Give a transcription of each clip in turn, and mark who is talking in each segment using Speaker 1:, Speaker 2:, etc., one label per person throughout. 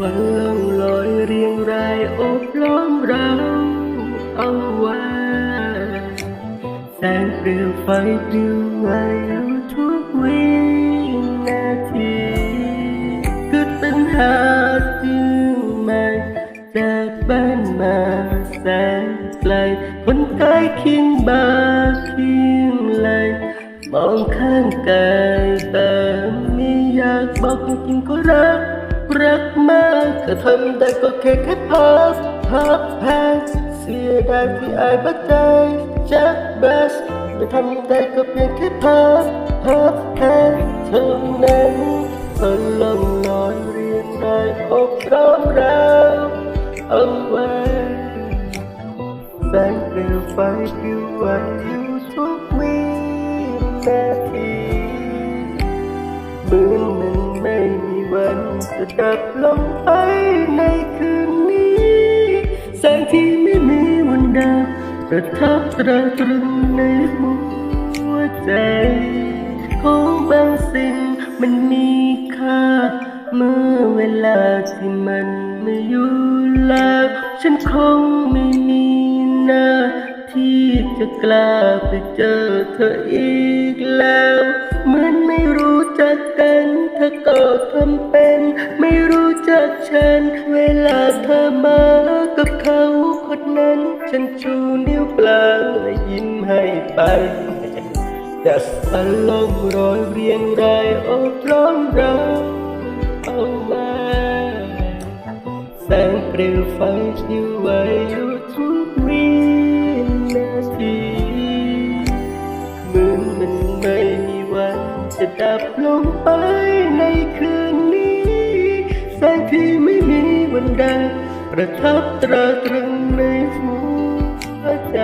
Speaker 1: วันล่องลอยเรียงรายอบล้อมเราเอาไว้แสงเปลวไฟปลิวไหญ่ทุกวินาทีคือปัญหาจึงไม่จากบ้านมาแสนไกลคนใกล้เคียงบาเคียงไหลมองข้างกายแต่ไม่อยากบอกจริงๆก็รัก รักมากแต่ทำได้ก็แค่แค่พับพับแพงเสียดายที่อายบัดใจจักเบสไม่ทำได้ก็เพียงแค่พับพับแพงเท่านั้นพลังลอยเรียงรายอกร้อมเราเอาไว้แสงเปลวไฟปิวไหวอยู่ทุกวินาทีเหมือนมันไม่มีวัน จะดับลงไปในคืนนี้แสงที่ไม่มีวันดับประทับตราตรึงในหัวใจ ของบางสิ่งมันมีค่า เมื่อเวลาที่มันไม่อยู่แล้วฉันคงไม่มีหน้าที่จะกล้าไปเจอเธออีกแล้ว เหมือนไม่รู้ จักกันเธอก็ทำเป็น ไม่รู้จักฉัน เวลาเธอมากับเขาคนนั้น ฉันชูนิ้วกลางและยิ้มให้ไปแต่สลมรอยเรียงรายโอบล้อมเราเอาไว้แสงเปลวไฟที่ไหวอยู่ทุกวินาที ดับลงไปในคืนนี้ แสงที่ไม่มีวันใดประทับตราตรึงในหัวใจ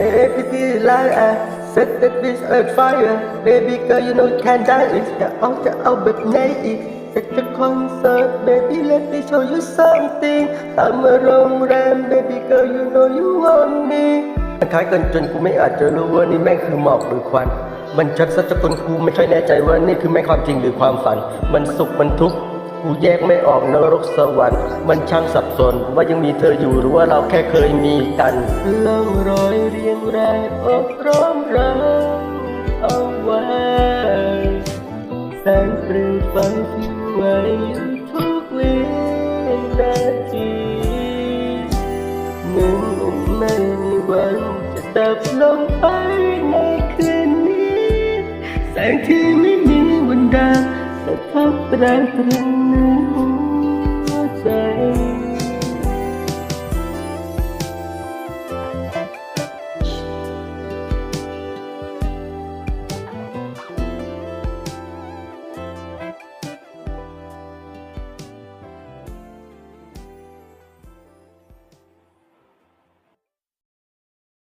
Speaker 1: Everything like I set that this on fire Baby girl you know you can't die It's จะเอาจะเอาแบบไหนอีกจะจะคอนเสิร์ต Baby let me show you something ตามมาโรงแรม Baby girl you know you want me คล้ายกันจนกูไม่อาจจะรู้ว่านี่แม่งคือหมอกหรือควัน มันชัดซะจนกูไม่ค่อยแน่ใจว่านี่คือแม่ความจริงหรือความฝัน มันสุขมันทุกข์กูแยกไม่ออกนรกสวรรค์ มันช่างสับสนว่ายังมีเธออยู่หรือว่าเราแค่เคยมีกันล่องรอยเรียงรายอกร้อมเราเอาไว้แสงเปลวไฟที่ไวอยู่ทุกวินาทีเหมือนมันไม่มีวันจะดับลงไปให้ งที่ไม่มีวันดับแต่ทับตราตรึงหนึ่ง